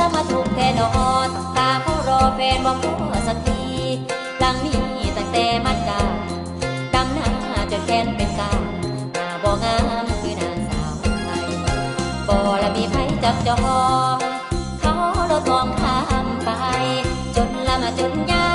มีทุกข์แล้วมาทุกแทนนอนตาเขารอแฟนว่าพอสักทีหลังนี้ตั้งแต่มัดกาดำหน้าจนแขนเป็นกาหน้าบ่งามคือนางสาวไทยบ่ละมีไผจับจองเขาราทองข้ามไป จนละมาจนยา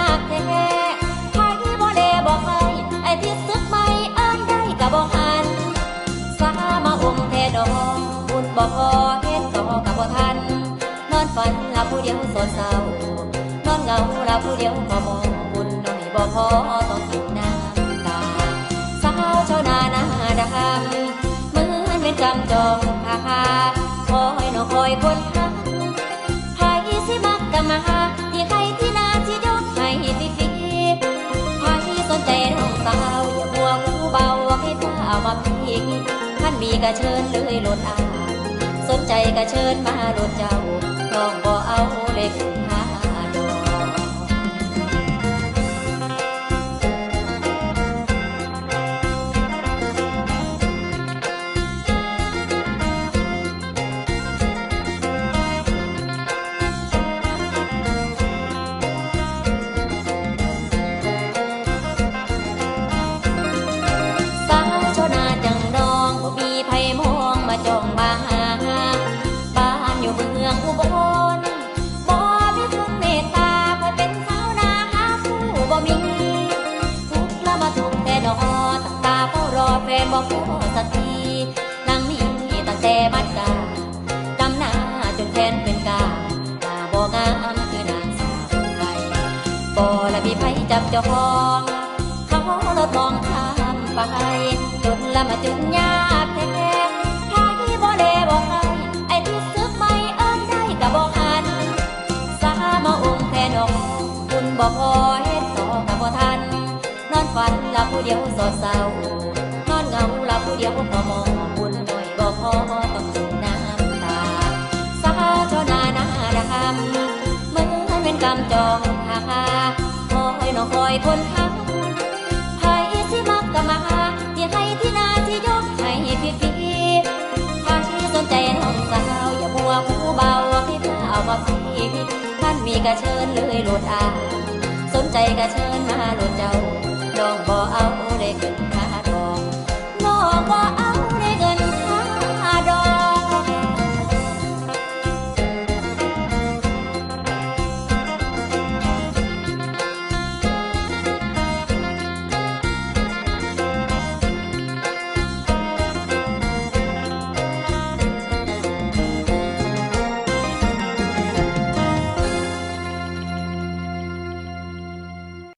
ฝันลาผู้เดียวโสดเศร้านอนเหงาลาผู้เดียวก็มองบุญน้อยบ่พอต้องกินน้ำตาสาวชาวนาหน้าดำเหมือนเป็นกำจองหาหาคอยนอคอยคนทักใครสิมักกะมาที่ใครที่นาที่ยกให้ฟรีๆใครสนใจน้องสาวอย่ามัวหูเบาให้เท้ามาพีท่านมีกระเชิญเลยหลดอา สนใจก็เชิญมาโหลดเจ้าน้องบ่เอาเล็ก อยู่เมืองอุบลบ่มีคนเมตตาเพื่อเป็นสาวนาหาผู้บ่มีทุกข์ละมาทุกแต่ดอกตั้งตาเฝ้ารอแฟนบ่พอสักทีนางนี้ตั้งแต่มัดกาดำหน้าจนแขนเป็นกาหน้าบ่งามคือนางสาวไทยบ่ละมีไผจับจองเขาเราทองข้ามไปจนละมาจุนยากแท้ พอเฮ็ดต่อกับบ่ทัน นอนฝันหละผู้เดียวโสดเศร้านอนเหงาหละผู้เดียวพอมองบุญหน่อยบ่พอต้องกินน้ำตาสาวชานาหน้าดำเหมือนเป็นกำจองหาหาคอยน้องคอยคนทักไผสิมักกะมาที่ให้ที่นาที่ยกให้ฟรีๆใครสนใจน้องสาวอย่าบัวหูเบาให้เธอเอามาพี่ท่านมีกระเชิญเลยโหลดอา ใจก็เชิญมาหลุดเจ้าลองบ่เอาได้กัน